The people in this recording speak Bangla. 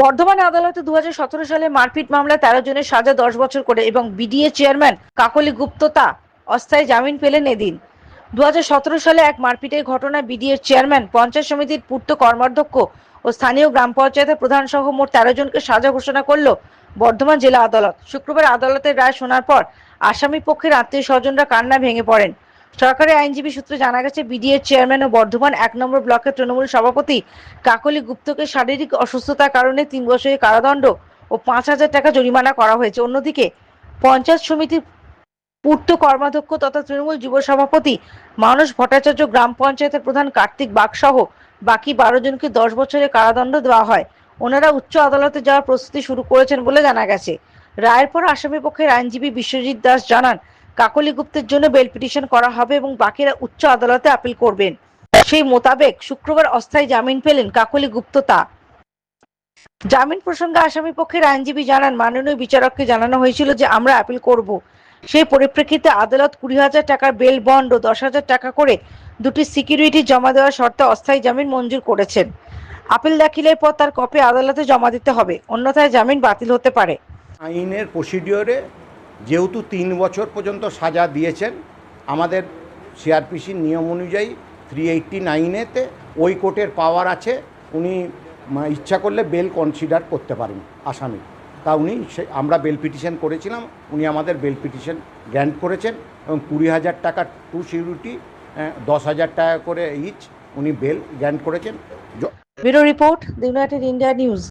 বর্ধমান আদালতে দু হাজার সতেরো সালে মারপিট মামলায় তেরো জনের সাজা, দশ বছর করে এবং বিডিএ চেয়ারম্যান কাকলি গুপ্ততা অস্থায়ী জামিন পেলেন এদিন। দু সালে এক মারপিটের ঘটনায় বিডিএর চেয়ারম্যান, পঞ্চায়েত সমিতির পূর্ত কর্মাধ্যক্ষ ও স্থানীয় গ্রাম পঞ্চায়েতের প্রধান সহ মোট তেরো জনকে সাজা ঘোষণা করল বর্ধমান জেলা আদালত। শুক্রবার আদালতের রায় শোনার পর আসামি পক্ষের আত্মীয় স্বজনরা কান্না ভেঙে পড়েন। সরকারি আইনজীবী সূত্রে জানা গেছে বিডিএর চেয়ারম্যান ও বর্ধমান এক নম্বর ব্লকের তৃণমূল সভাপতি কাকলি গুপ্তকে শারীরিক অসুস্থতার কারণে তিন বছরের কারাদণ্ড ও পাঁচ হাজার টাকা জরিমানা করা হয়েছে। অন্যদিকে, পঞ্চায়েত সমিতির পূর্ত কর্মাধ্যক্ষ তথা তৃণমূল যুব সভাপতি মানস ভট্টাচার্য গ্রাম পঞ্চায়েতের প্রধান কার্তিক বাগসহ বাকি বারো জনকে দশ বছরের কারাদণ্ড দেওয়া হয়। ওনারা উচ্চ আদালতে যাওয়ার প্রস্তুতি শুরু করেছেন বলে জানা গেছে। রায়ের পর আসামি পক্ষের আইনজীবী বিশ্বজিৎ দাস জানান কাকলি গুপ্তের জন্য বেল পিটিশন করা হবে এবং বাকিরা উচ্চ আদালতে আপিল করবেন। সেই মোতাবেক শুক্রবার অস্থায়ী জামিন পেলেন কাকলি গুপ্ত তা। জামিন প্রসঙ্গে আসামি পক্ষের আইনজীবী জানান, মাননীয় বিচারককে জানানো হয়েছিল যে আমরা আপিল করব। সেই পরিপ্রেক্ষিতে আদালত কুড়ি হাজার টাকার বেল বন্ড ও দশ হাজার টাকা করে দুটি সিকিউরিটি জমা দেওয়ার শর্তে অস্থায়ী জামিন মঞ্জুর করেছেন। আপিল দাখিলের পর তার কপি আদালতে জমা দিতে হবে, অন্যথায় জামিন বাতিল হতে পারে। আইনের প্রসিডিওরে যেহেতু তিন বছর পর্যন্ত সাজা দিয়েছেন, আমাদের সিআরপিসির নিয়ম অনুযায়ী থ্রি এইটটি নাইনেতে ওই কোর্টের পাওয়ার আছে, উনি ইচ্ছা করলে বেল কনসিডার করতে পারেন আসামি। তা উনি আমরা বেল পিটিশন করেছিলাম, উনি আমাদের বেল পিটিশন গ্র্যান্ট করেছেন এবং কুড়ি হাজার টাকা টু সিকিউরিটি দশ হাজার টাকা করে ইচ উনি বেল গ্র্যান্ট করেছেন। United India news.